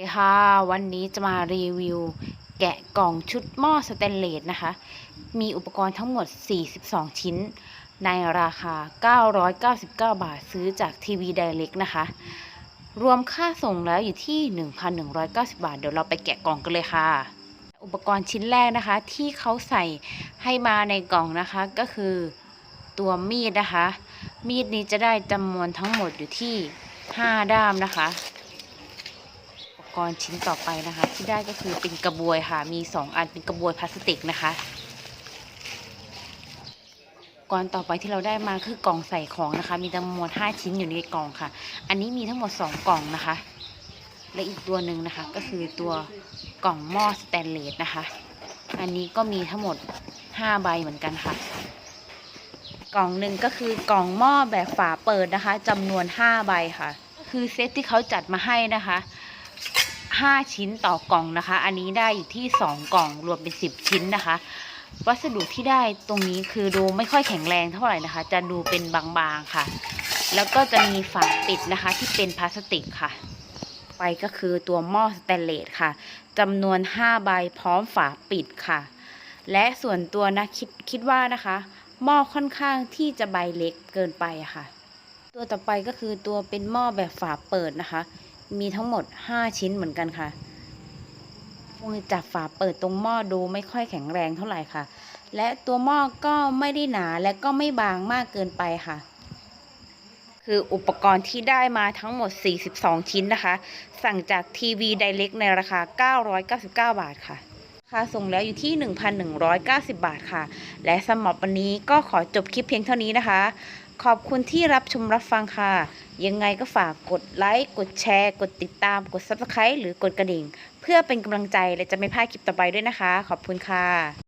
ดีค่ะวันนี้จะมารีวิว แกะกล่องชุดหม้อสแตนเลสนะคะ มีอุปกรณ์ทั้งหมด 42 ชิ้น ในราคา 999 บาทซื้อจากทีวีไดเ c กนะคะ รวมค่าส่งแล้วอยู่ที่ 1,190 บาท เดี๋ยวเราไปแกะกล่องกันเลยค่ะ อุปกรณ์ชิ้นแรกนะคะที่เขาใส่ให้มาในกล่องนะคะก็คือตัวมีดนะคะ มีดนี้จะได้จำนวนทั้งหมดอยู่ที่ 5 ด้ามนะคะ กรณ์ชิ้นต่อไปนะคะ ที่ได้ก็คือเป็นกระบวยค่ะ มี 2 อันเป็นกระบวยพลาสติกนะคะกรณ์ต่อไปที่เราได้มาคือกล่องใส่ของนะคะ มีจำนวน5ชิ้นอยู่ในกล่องค่ะ อันนี้มีทั้งหมด 2 กล่องนะคะ และอีกตัวหนึ่งนะคะ ก็คือตัวกล่องหม้อสแตนเลสนะคะ อันนี้ก็มีทั้งหมด 5 ใบเหมือนกันค่ะ กล่องหนึ่งก็คือกล่องหม้อแบบฝาเปิดนะคะจำนวน 5 ใบค่ะ คือเซตที่เขาจัดมาให้นะคะ 5 ชิ้นต่อกล่องนะคะ อันนี้ได้อยู่ที่ 2 กล่องรวมเป็น 10 ชิ้นนะคะ วัสดุที่ได้ตรงนี้คือดูไม่ค่อยแข็งแรงเท่าไหร่นะคะ จะดูเป็นบางๆค่ะ แล้วก็จะมีฝาปิดนะคะที่เป็นพลาสติกค่ะ ไปก็คือตัวหม้อสแตนเลสค่ะจำนวน 5 ใบพร้อมฝาปิดค่ะ และส่วนตัวนะคิดคิดว่านะคะหม้อค่อนข้างที่จะใบเล็กเกินไปค่ะ ตัวต่อไปก็คือตัวเป็นหม้อแบบฝาเปิดนะคะ มีทั้งหมด 5 ชิ้นเหมือนกันค่ะมือจับฝาเปิดตรงหม้อดูไม่ค่อยแข็งแรงเท่าไหร่ค่ะ และตัวหม้อก็ไม่ได้หนาและก็ไม่บางมากเกินไปค่ะ คืออุปกรณ์ที่ได้มาทั้งหมด 42 ชิ้นนะคะ สั่งจากทีวีไดเ c กในราคา 999 บาทค่ะราคาส่งแล้วอยู่ที่ 1,190 บาทค่ะ และสำหรับวันนี้ก็ขอจบคลิปเพียงเท่านี้นะคะ ขอบคุณที่รับชมรับฟังค่ะ ยังไงก็ฝากกดไลค์กดแชร์ กดติดตามกด Subscribe หรือกดกระดิ่ง เพื่อเป็นกำลังใจและจะไม่พลาดคลิปต่อไปด้วยนะคะ ขอบคุณค่ะ